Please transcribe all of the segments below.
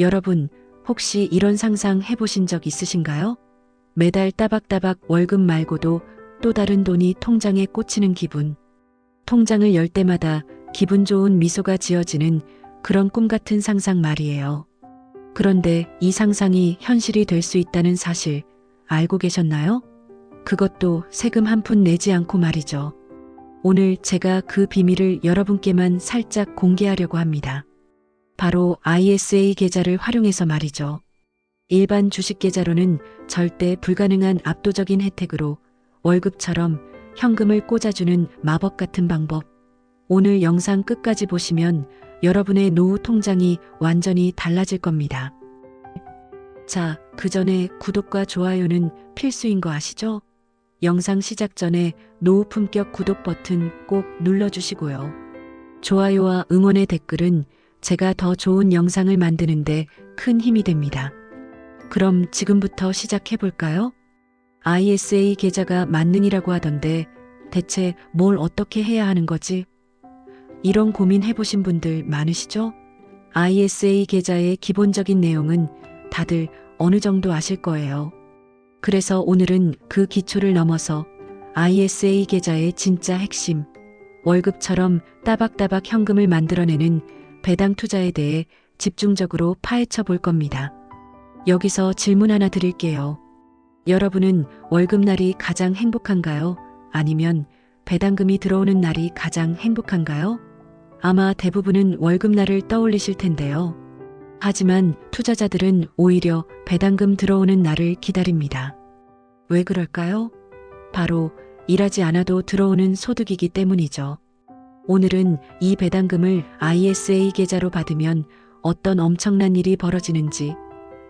여러분, 혹시 이런 상상 해보신 적 있으신가요? 매달 따박따박 월급 말고도 또 다른 돈이 통장에 꽂히는 기분. 통장을 열 때마다 기분 좋은 미소가 지어지는 그런 꿈 같은 상상 말이에요. 그런데 이 상상이 현실이 될 수 있다는 사실 알고 계셨나요? 그것도 세금 한 푼 내지 않고 말이죠. 오늘 제가 그 비밀을 여러분께만 살짝 공개하려고 합니다. 바로 ISA 계좌를 활용해서 말이죠. 일반 주식 계좌로는 절대 불가능한 압도적인 혜택으로 월급처럼 현금을 꽂아주는 마법 같은 방법. 오늘 영상 끝까지 보시면 여러분의 노후 통장이 완전히 달라질 겁니다. 자, 그 전에 구독과 좋아요는 필수인 거 아시죠? 영상 시작 전에 노후 품격 구독 버튼 꼭 눌러주시고요. 좋아요와 응원의 댓글은 제가 더 좋은 영상을 만드는데 큰 힘이 됩니다. 그럼 지금부터 시작해 볼까요? ISA 계좌가 만능이라고 하던데 대체 뭘 어떻게 해야 하는 거지? 이런 고민 해보신 분들 많으시죠? ISA 계좌의 기본적인 내용은 다들 어느 정도 아실 거예요. 그래서 오늘은 그 기초를 넘어서 ISA 계좌의 진짜 핵심, 월급처럼 따박따박 현금을 만들어내는 배당 투자에 대해 집중적으로 파헤쳐 볼 겁니다. 여기서 질문 하나 드릴게요. 여러분은 월급날이 가장 행복한가요? 아니면 배당금이 들어오는 날이 가장 행복한가요? 아마 대부분은 월급날을 떠올리실 텐데요. 하지만 투자자들은 오히려 배당금 들어오는 날을 기다립니다. 왜 그럴까요? 바로 일하지 않아도 들어오는 소득이기 때문이죠. 오늘은 이 배당금을 ISA 계좌로 받으면 어떤 엄청난 일이 벌어지는지,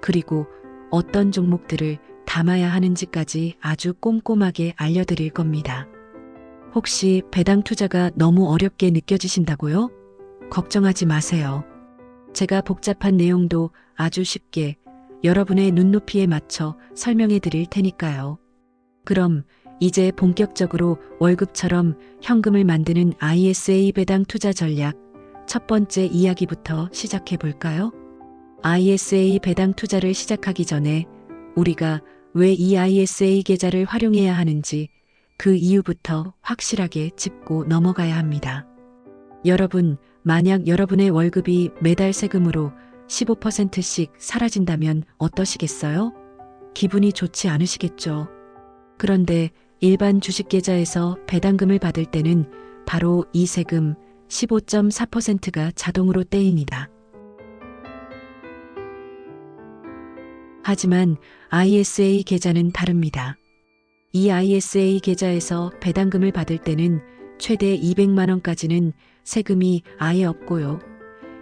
그리고 어떤 종목들을 담아야 하는지까지 아주 꼼꼼하게 알려드릴 겁니다. 혹시 배당 투자가 너무 어렵게 느껴지신다고요? 걱정하지 마세요. 제가 복잡한 내용도 아주 쉽게 여러분의 눈높이에 맞춰 설명해 드릴 테니까요. 그럼 이제 본격적으로 월급처럼 현금을 만드는 ISA 배당 투자 전략 첫 번째 이야기부터 시작해 볼까요? ISA 배당 투자를 시작하기 전에 우리가 왜 이 ISA 계좌를 활용해야 하는지 그 이유부터 확실하게 짚고 넘어가야 합니다. 여러분, 만약 여러분의 월급이 매달 세금으로 15%씩 사라진다면 어떠시겠어요? 기분이 좋지 않으시겠죠? 그런데 일반 주식 계좌에서 배당금을 받을 때는 바로 이 세금 15.4%가 자동으로 떼입니다. 하지만 ISA 계좌는 다릅니다. 이 ISA 계좌에서 배당금을 받을 때는 최대 200만 원까지는 세금이 아예 없고요.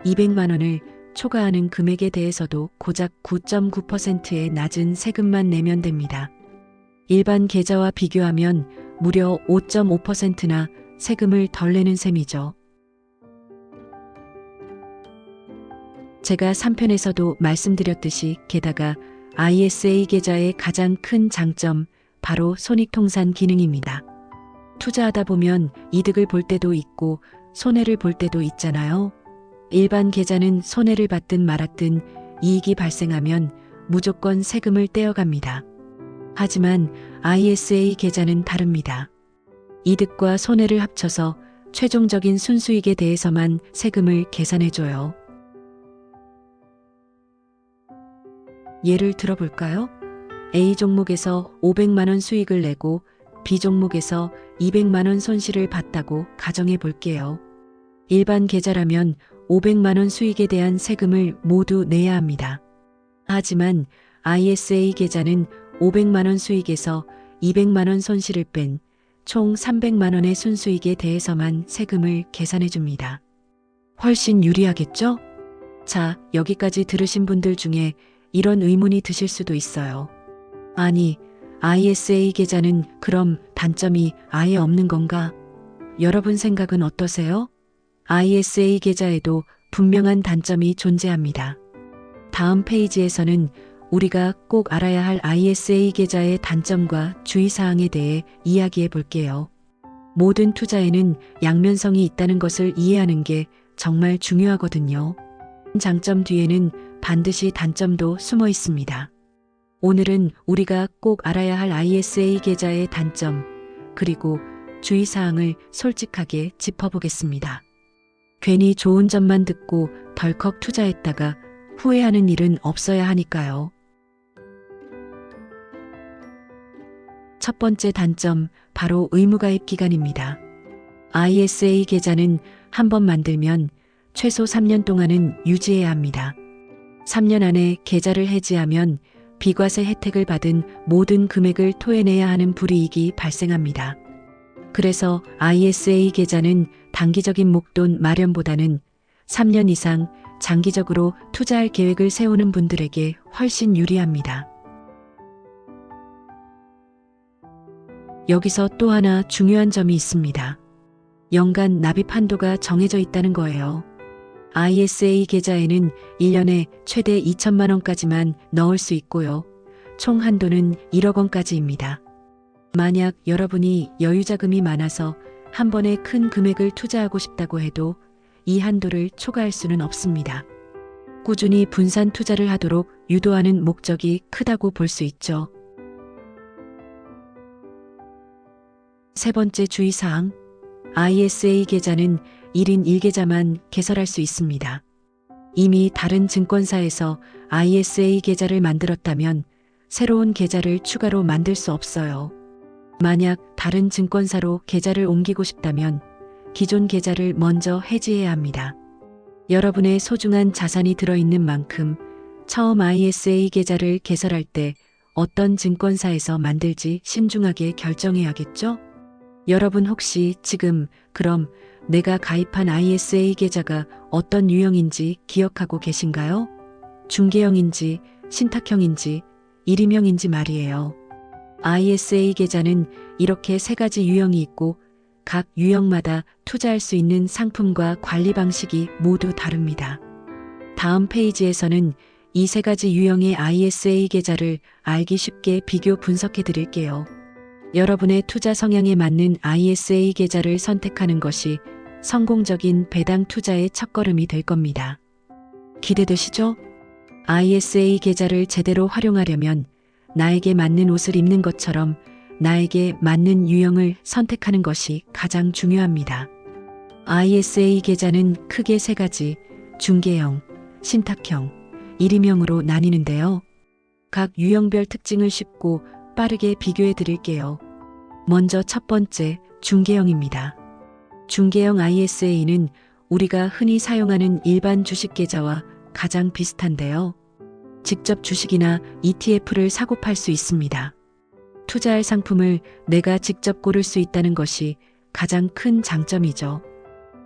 200만 원을 초과하는 금액에 대해서도 고작 9.9%의 낮은 세금만 내면 됩니다. 일반 계좌와 비교하면 무려 5.5%나 세금을 덜 내는 셈이죠. 제가 3편에서도 말씀드렸듯이 게다가 ISA 계좌의 가장 큰 장점 바로 손익통산 기능입니다. 투자하다 보면 이득을 볼 때도 있고 손해를 볼 때도 있잖아요. 일반 계좌는 손해를 받든 말았든 이익이 발생하면 무조건 세금을 떼어갑니다. 하지만 ISA 계좌는 다릅니다. 이득과 손해를 합쳐서 최종적인 순수익에 대해서만 세금을 계산해줘요. 예를 들어볼까요? A 종목에서 500만원 수익을 내고 B 종목에서 200만원 손실을 봤다고 가정해 볼게요. 일반 계좌라면 500만원 수익에 대한 세금을 모두 내야 합니다. 하지만 ISA 계좌는 500만원 수익에서 200만원 손실을 뺀 총 300만원의 순수익에 대해서만 세금을 계산해 줍니다. 훨씬 유리하겠죠? 자, 여기까지 들으신 분들 중에 이런 의문이 드실 수도 있어요. 아니, ISA 계좌는 그럼 단점이 아예 없는 건가? 여러분 생각은 어떠세요? ISA 계좌에도 분명한 단점이 존재합니다. 다음 페이지에서는 우리가 꼭 알아야 할 ISA 계좌의 단점과 주의사항에 대해 이야기해 볼게요. 모든 투자에는 양면성이 있다는 것을 이해하는 게 정말 중요하거든요. 장점 뒤에는 반드시 단점도 숨어 있습니다. 오늘은 우리가 꼭 알아야 할 ISA 계좌의 단점, 그리고 주의사항을 솔직하게 짚어보겠습니다. 괜히 좋은 점만 듣고 덜컥 투자했다가 후회하는 일은 없어야 하니까요. 첫 번째 단점, 바로 의무가입 기간입니다. ISA 계좌는 한 번 만들면 최소 3년 동안은 유지해야 합니다. 3년 안에 계좌를 해지하면 비과세 혜택을 받은 모든 금액을 토해내야 하는 불이익이 발생합니다. 그래서 ISA 계좌는 단기적인 목돈 마련보다는 3년 이상 장기적으로 투자할 계획을 세우는 분들에게 훨씬 유리합니다. 여기서 또 하나 중요한 점이 있습니다. 연간 납입 한도가 정해져 있다는 거예요. ISA 계좌에는 1년에 최대 2천만 원까지만 넣을 수 있고요. 총 한도는 1억 원까지입니다. 만약 여러분이 여유 자금이 많아서 한 번에 큰 금액을 투자하고 싶다고 해도 이 한도를 초과할 수는 없습니다. 꾸준히 분산 투자를 하도록 유도하는 목적이 크다고 볼 수 있죠. 세 번째 주의사항. ISA 계좌는 1인 1계좌만 개설할 수 있습니다. 이미 다른 증권사에서 ISA 계좌를 만들었다면 새로운 계좌를 추가로 만들 수 없어요. 만약 다른 증권사로 계좌를 옮기고 싶다면 기존 계좌를 먼저 해지해야 합니다. 여러분의 소중한 자산이 들어있는 만큼 처음 ISA 계좌를 개설할 때 어떤 증권사에서 만들지 신중하게 결정해야겠죠? 여러분 혹시 지금 그럼 내가 가입한 ISA 계좌가 어떤 유형인지 기억하고 계신가요? 중개형인지 신탁형인지 일임형인지 말이에요. ISA 계좌는 이렇게 세 가지 유형이 있고 각 유형마다 투자할 수 있는 상품과 관리 방식이 모두 다릅니다. 다음 페이지에서는 이 세 가지 유형의 ISA 계좌를 알기 쉽게 비교 분석해 드릴게요. 여러분의 투자 성향에 맞는 ISA 계좌를 선택하는 것이 성공적인 배당 투자의 첫걸음이 될 겁니다. 기대되시죠? ISA 계좌를 제대로 활용하려면 나에게 맞는 옷을 입는 것처럼 나에게 맞는 유형을 선택하는 것이 가장 중요합니다. ISA 계좌는 크게 세 가지 중개형, 신탁형, 일임형으로 나뉘는데요. 각 유형별 특징을 쉽고 빠르게 비교해 드릴게요. 먼저 첫 번째, 중개형입니다. 중개형 ISA는 우리가 흔히 사용하는 일반 주식 계좌와 가장 비슷한데요. 직접 주식이나 ETF를 사고 팔 수 있습니다. 투자할 상품을 내가 직접 고를 수 있다는 것이 가장 큰 장점이죠.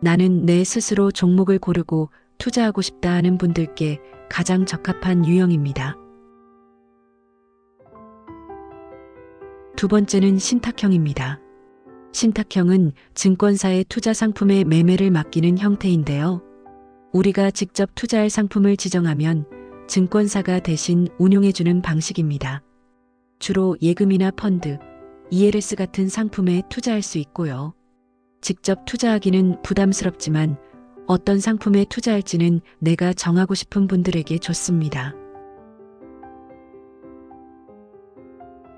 나는 내 스스로 종목을 고르고 투자하고 싶다 하는 분들께 가장 적합한 유형입니다. 두 번째는 신탁형입니다. 신탁형은 증권사의 투자 상품의 매매를 맡기는 형태인데요. 우리가 직접 투자할 상품을 지정하면 증권사가 대신 운용해주는 방식입니다. 주로 예금이나 펀드, ELS 같은 상품에 투자할 수 있고요. 직접 투자하기는 부담스럽지만 어떤 상품에 투자할지는 내가 정하고 싶은 분들에게 좋습니다.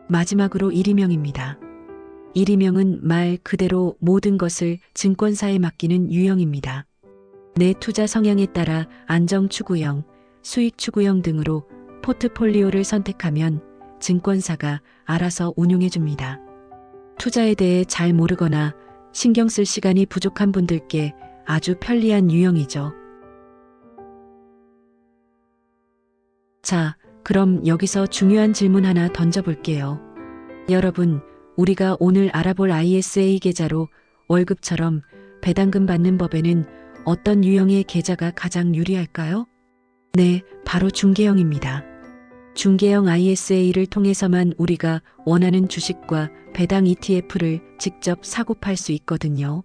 마지막으로 일임형입니다. 일임형은 말 그대로 모든 것을 증권사에 맡기는 유형입니다. 내 투자 성향에 따라 안정 추구형, 수익 추구형 등으로 포트폴리오를 선택하면 증권사가 알아서 운용해 줍니다. 투자에 대해 잘 모르거나 신경 쓸 시간이 부족한 분들께 아주 편리한 유형이죠. 자, 그럼 여기서 중요한 질문 하나 던져볼게요. 여러분, 우리가 오늘 알아볼 ISA 계좌로 월급처럼 배당금 받는 법에는 어떤 유형의 계좌가 가장 유리할까요? 네, 바로 중개형입니다. 중개형 ISA를 통해서만 우리가 원하는 주식과 배당 ETF를 직접 사고 팔 수 있거든요.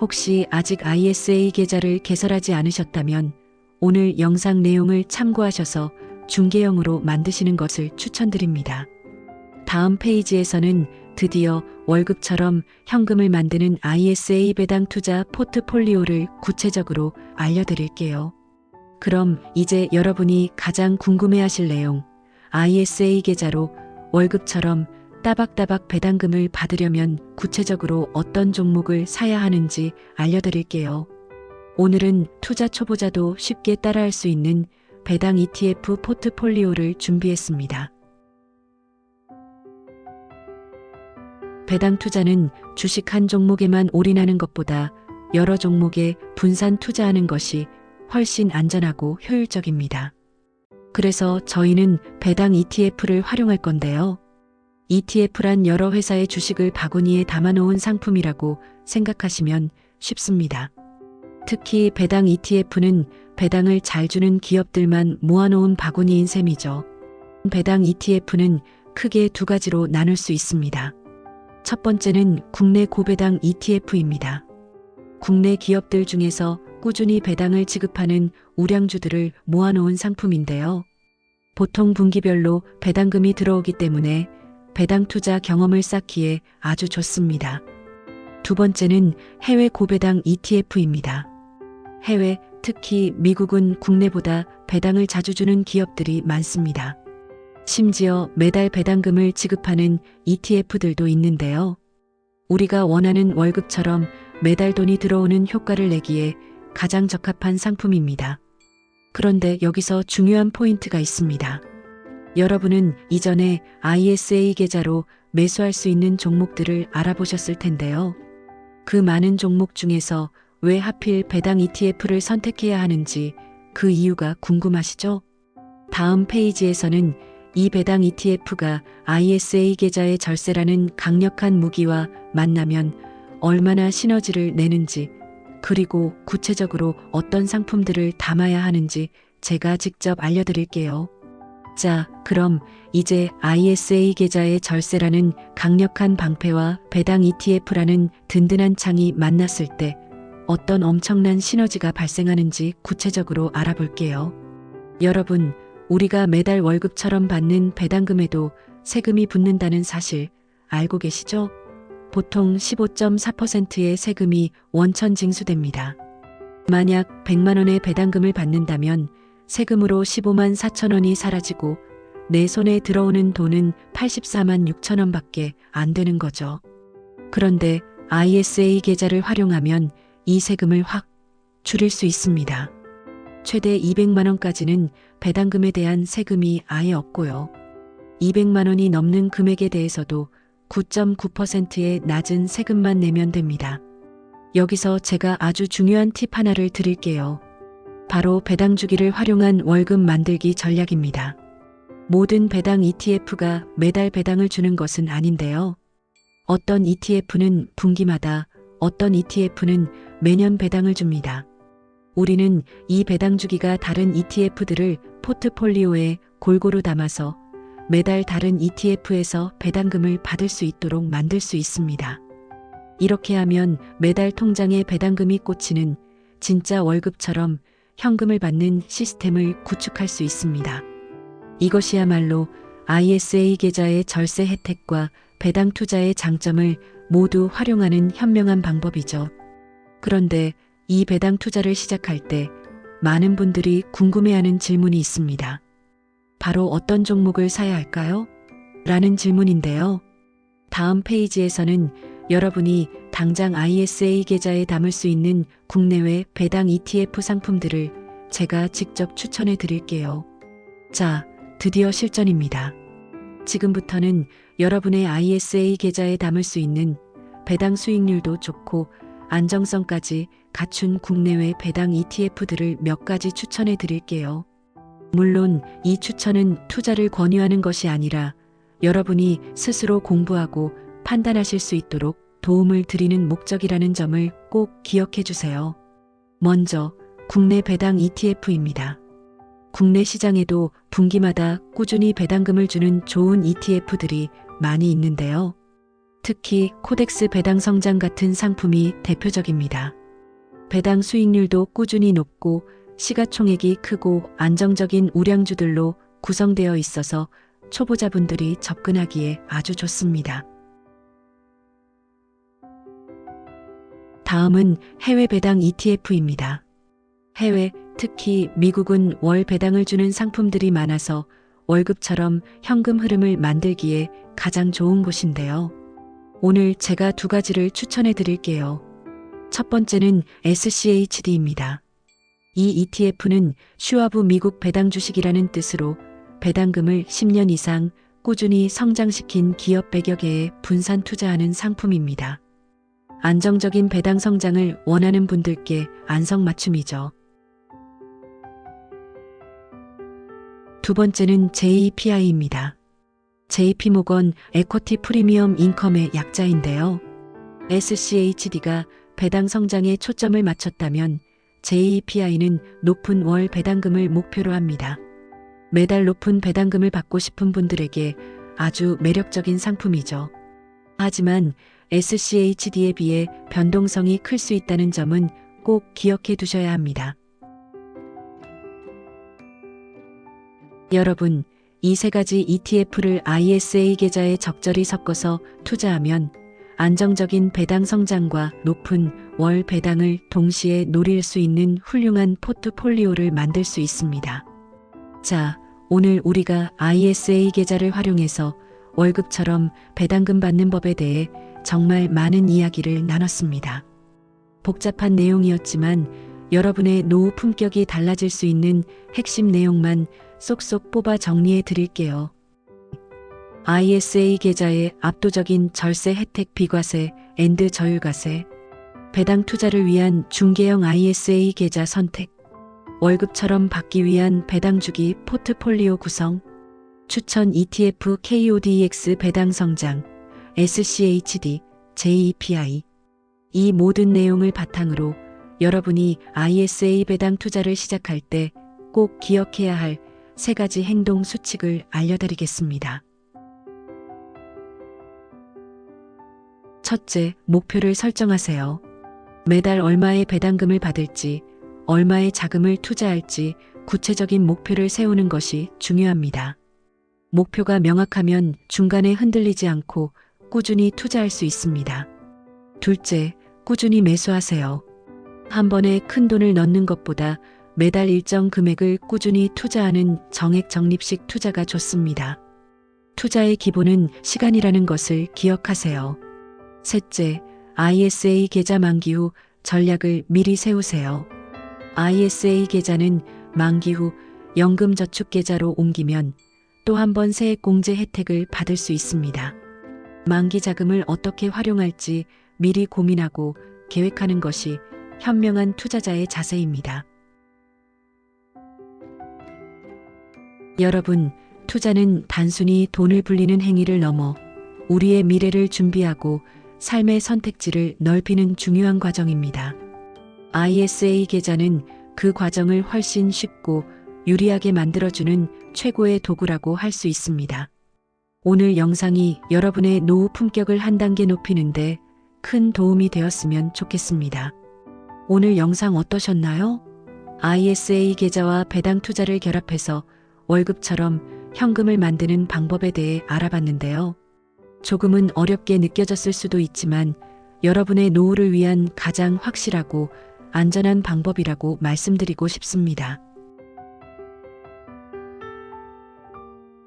혹시 아직 ISA 계좌를 개설하지 않으셨다면 오늘 영상 내용을 참고하셔서 중개형으로 만드시는 것을 추천드립니다. 다음 페이지에서는 드디어 월급처럼 현금을 만드는 ISA 배당 투자 포트폴리오를 구체적으로 알려드릴게요. 그럼 이제 여러분이 가장 궁금해하실 내용, ISA 계좌로 월급처럼 따박따박 배당금을 받으려면 구체적으로 어떤 종목을 사야 하는지 알려드릴게요. 오늘은 투자 초보자도 쉽게 따라할 수 있는 배당 ETF 포트폴리오를 준비했습니다. 배당 투자는 주식 한 종목에만 올인하는 것보다 여러 종목에 분산 투자하는 것이 훨씬 안전하고 효율적입니다. 그래서 저희는 배당 ETF를 활용할 건데요. ETF란 여러 회사의 주식을 바구니에 담아놓은 상품이라고 생각하시면 쉽습니다. 특히 배당 ETF는 배당을 잘 주는 기업들만 모아놓은 바구니인 셈이죠. 배당 ETF는 크게 두 가지로 나눌 수 있습니다. 첫 번째는 국내 고배당 ETF입니다. 국내 기업들 중에서 꾸준히 배당을 지급하는 우량주들을 모아놓은 상품인데요. 보통 분기별로 배당금이 들어오기 때문에 배당 투자 경험을 쌓기에 아주 좋습니다. 두 번째는 해외 고배당 ETF입니다. 해외, 특히 미국은 국내보다 배당을 자주 주는 기업들이 많습니다. 심지어 매달 배당금을 지급하는 ETF들도 있는데요. 우리가 원하는 월급처럼 매달 돈이 들어오는 효과를 내기에 가장 적합한 상품입니다. 그런데 여기서 중요한 포인트가 있습니다. 여러분은 이전에 ISA 계좌로 매수할 수 있는 종목들을 알아보셨을 텐데요. 그 많은 종목 중에서 왜 하필 배당 ETF를 선택해야 하는지 그 이유가 궁금하시죠? 다음 페이지에서는 이 배당 ETF가 ISA 계좌의 절세라는 강력한 무기와 만나면 얼마나 시너지를 내는지 그리고 구체적으로 어떤 상품들을 담아야 하는지 제가 직접 알려드릴게요. 자, 그럼 이제 ISA 계좌의 절세라는 강력한 방패와 배당 ETF라는 든든한 창이 만났을 때 어떤 엄청난 시너지가 발생하는지 구체적으로 알아볼게요. 여러분, 우리가 매달 월급처럼 받는 배당금에도 세금이 붙는다는 사실 알고 계시죠? 보통 15.4%의 세금이 원천 징수됩니다. 만약 100만 원의 배당금을 받는다면 세금으로 15만 4천 원이 사라지고 내 손에 들어오는 돈은 84만 6천 원밖에 안 되는 거죠. 그런데 ISA 계좌를 활용하면 이 세금을 확 줄일 수 있습니다. 최대 200만 원까지는 배당금에 대한 세금이 아예 없고요. 200만 원이 넘는 금액에 대해서도 9.9%의 낮은 세금만 내면 됩니다. 여기서 제가 아주 중요한 팁 하나를 드릴게요. 바로 배당 주기를 활용한 월급 만들기 전략입니다. 모든 배당 ETF가 매달 배당을 주는 것은 아닌데요. 어떤 ETF는 분기마다, 어떤 ETF는 매년 배당을 줍니다. 우리는 이 배당 주기가 다른 ETF들을 포트폴리오에 골고루 담아서 매달 다른 ETF에서 배당금을 받을 수 있도록 만들 수 있습니다. 이렇게 하면 매달 통장에 배당금이 꽂히는 진짜 월급처럼 현금을 받는 시스템을 구축할 수 있습니다. 이것이야말로 ISA 계좌의 절세 혜택과 배당 투자의 장점을 모두 활용하는 현명한 방법이죠. 그런데 이 배당 투자를 시작할 때 많은 분들이 궁금해하는 질문이 있습니다. 바로 어떤 종목을 사야 할까요? 라는 질문인데요. 다음 페이지에서는 여러분이 당장 ISA 계좌에 담을 수 있는 국내외 배당 ETF 상품들을 제가 직접 추천해 드릴게요. 자, 드디어 실전입니다. 지금부터는 여러분의 ISA 계좌에 담을 수 있는 배당 수익률도 좋고 안정성까지 갖춘 국내외 배당 ETF들을 몇 가지 추천해 드릴게요. 물론 이 추천은 투자를 권유하는 것이 아니라 여러분이 스스로 공부하고 판단하실 수 있도록 도움을 드리는 목적이라는 점을 꼭 기억해 주세요. 먼저 국내 배당 ETF입니다. 국내 시장에도 분기마다 꾸준히 배당금을 주는 좋은 ETF들이 많이 있는데요. 특히 코덱스 배당 성장 같은 상품이 대표적입니다. 배당 수익률도 꾸준히 높고 시가총액이 크고 안정적인 우량주들로 구성되어 있어서 초보자분들이 접근하기에 아주 좋습니다. 다음은 해외 배당 ETF입니다. 해외, 특히 미국은 월 배당을 주는 상품들이 많아서 월급처럼 현금 흐름을 만들기에 가장 좋은 곳인데요. 오늘 제가 두 가지를 추천해 드릴게요. 첫 번째는 SCHD입니다. 이 ETF는 슈와브 미국 배당 주식이라는 뜻으로 배당금을 10년 이상 꾸준히 성장시킨 기업 100여 개에 분산 투자하는 상품입니다. 안정적인 배당 성장을 원하는 분들께 안성맞춤이죠. 두 번째는 JPI입니다. JP모건 에쿼티 프리미엄 인컴의 약자인데요. SCHD가 배당 성장에 초점을 맞췄다면 JPI는 높은 월 배당금을 목표로 합니다. 매달 높은 배당금을 받고 싶은 분들에게 아주 매력적인 상품이죠. 하지만 SCHD에 비해 변동성이 클 수 있다는 점은 꼭 기억해 두셔야 합니다. 여러분, 이 세 가지 ETF를 ISA 계좌에 적절히 섞어서 투자하면 안정적인 배당 성장과 높은 월 배당을 동시에 노릴 수 있는 훌륭한 포트폴리오를 만들 수 있습니다. 자, 오늘 우리가 ISA 계좌를 활용해서 월급처럼 배당금 받는 법에 대해 정말 많은 이야기를 나눴습니다. 복잡한 내용이었지만 여러분의 노후 품격이 달라질 수 있는 핵심 내용만 쏙쏙 뽑아 정리해 드릴게요. ISA 계좌의 압도적인 절세 혜택 비과세 앤드 저율과세 배당 투자를 위한 중개형 ISA 계좌 선택 월급처럼 받기 위한 배당 주기 포트폴리오 구성 추천 ETF KODX 배당 성장 SCHD JEPI 이 모든 내용을 바탕으로 여러분이 ISA 배당 투자를 시작할 때 꼭 기억해야 할 세 가지 행동 수칙을 알려드리겠습니다. 첫째, 목표를 설정하세요. 매달 얼마의 배당금을 받을지, 얼마의 자금을 투자할지 구체적인 목표를 세우는 것이 중요합니다. 목표가 명확하면 중간에 흔들리지 않고 꾸준히 투자할 수 있습니다. 둘째, 꾸준히 매수하세요. 한 번에 큰 돈을 넣는 것보다 매달 일정 금액을 꾸준히 투자하는 정액 적립식 투자가 좋습니다. 투자의 기본은 시간이라는 것을 기억하세요. 셋째, ISA 계좌 만기 후 전략을 미리 세우세요. ISA 계좌는 만기 후 연금저축계좌로 옮기면 또 한 번 세액공제 혜택을 받을 수 있습니다. 만기 자금을 어떻게 활용할지 미리 고민하고 계획하는 것이 현명한 투자자의 자세입니다. 여러분, 투자는 단순히 돈을 불리는 행위를 넘어 우리의 미래를 준비하고 삶의 선택지를 넓히는 중요한 과정입니다. ISA 계좌는 그 과정을 훨씬 쉽고 유리하게 만들어주는 최고의 도구라고 할 수 있습니다. 오늘 영상이 여러분의 노후 품격을 한 단계 높이는데 큰 도움이 되었으면 좋겠습니다. 오늘 영상 어떠셨나요? ISA 계좌와 배당 투자를 결합해서 월급처럼 현금을 만드는 방법에 대해 알아봤는데요. 조금은 어렵게 느껴졌을 수도 있지만 여러분의 노후를 위한 가장 확실하고 안전한 방법이라고 말씀드리고 싶습니다.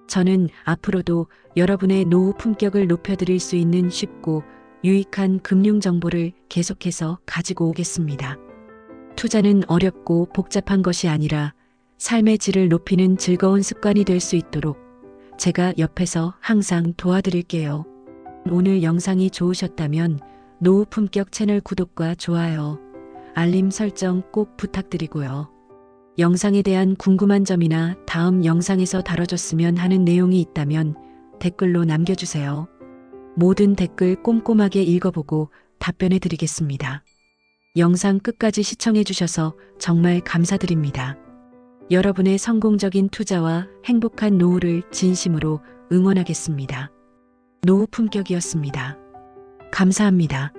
저는 앞으로도 여러분의 노후 품격을 높여드릴 수 있는 쉽고 유익한 금융 정보를 계속해서 가지고 오겠습니다. 투자는 어렵고 복잡한 것이 아니라 삶의 질을 높이는 즐거운 습관이 될 수 있도록 제가 옆에서 항상 도와드릴게요. 오늘 영상이 좋으셨다면 노후 품격 채널 구독과 좋아요, 알림 설정 꼭 부탁드리고요. 영상에 대한 궁금한 점이나 다음 영상에서 다뤄줬으면 하는 내용이 있다면 댓글로 남겨주세요. 모든 댓글 꼼꼼하게 읽어보고 답변해 드리겠습니다. 영상 끝까지 시청해 주셔서 정말 감사드립니다. 여러분의 성공적인 투자와 행복한 노후를 진심으로 응원하겠습니다. 노후 품격이었습니다. 감사합니다.